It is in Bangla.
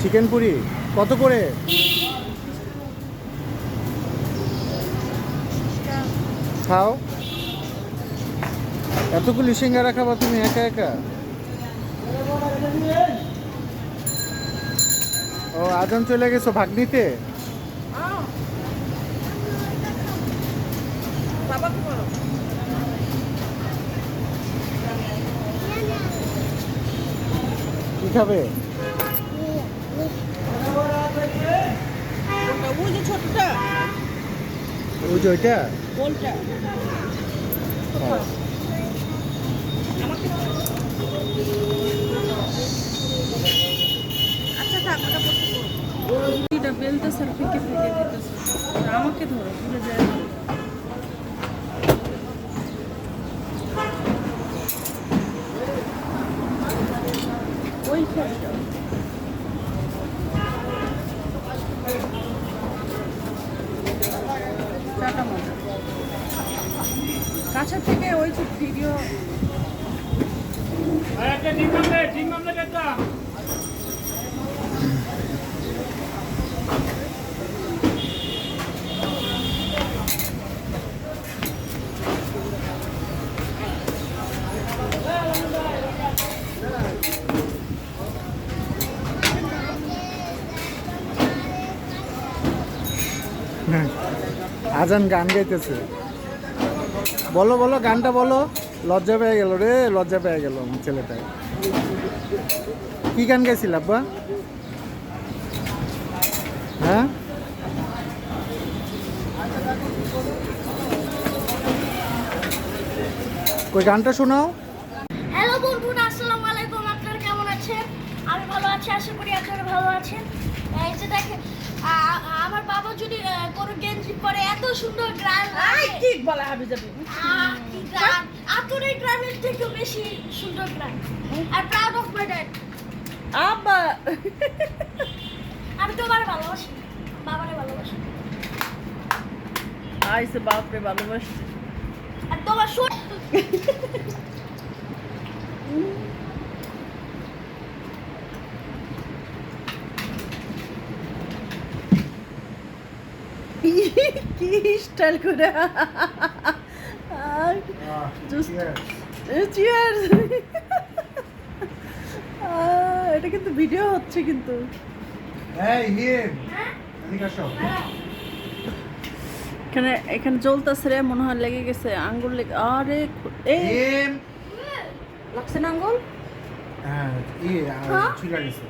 চিকেন পুরি, কত করে? খাও। এতগুলি সিঙ্গারা খাবা তুমি একা একা? ও, আজান চলে গেছো, ভাগ্নিতে? কি খাবে ওই যে ছোটটা ওই যে ওইটা। আচ্ছা থাক ওটা পড়তে ফেঁকে দিতেছে। আমাকে ধরো ভুলে ওই খেলটা। চাটা মজা কাছে থেকে ওই যে ভিডিও একটা আজান গান গাইতেছে। বলো বলো, গানটা বলো। লজ্জা পেয়ে গেল রে, লজ্জা পেয়ে গেল আমার ছেলেটা কি গান গাইছিল আব্বা? হ্যাঁ? কই, গানটা শোনাও। হ্যালো বন্ধুরা, আসসালামু আলাইকুম। আপনারা কেমন আছেন? আমি ভালো আছি, আশা করি আপনারা ভালো আছেন। এই যে দেখেন আমার বাবা যদি পরে এত সুন্দর গ্রান আই ঠিক বলা হবে যাবে। গ্রান আপনার এই গ্রানের থেকেও বেশি সুন্দর গ্রান আর প্রাউড অফ মাই ড্যাড আব্বা। আমি তোমার ভালোবাসি। বাবারে ভালোবাসি। আইসে বাপরে ভালোবাসছে আর তোমার কি স্টাইল করে? চিয়ার এটা কিন্তু ভিডিও হচ্ছে কিন্তু। এই হিম এদিকে এখানে এখানে জ্বলতেছে রে মনে হয় লেগে গেছে আঙ্গুল লেগে আরে এই লাগছে না আঙ্গুল? হ্যাঁ ই হ্যাঁ? ছুঁড়ে গেছে।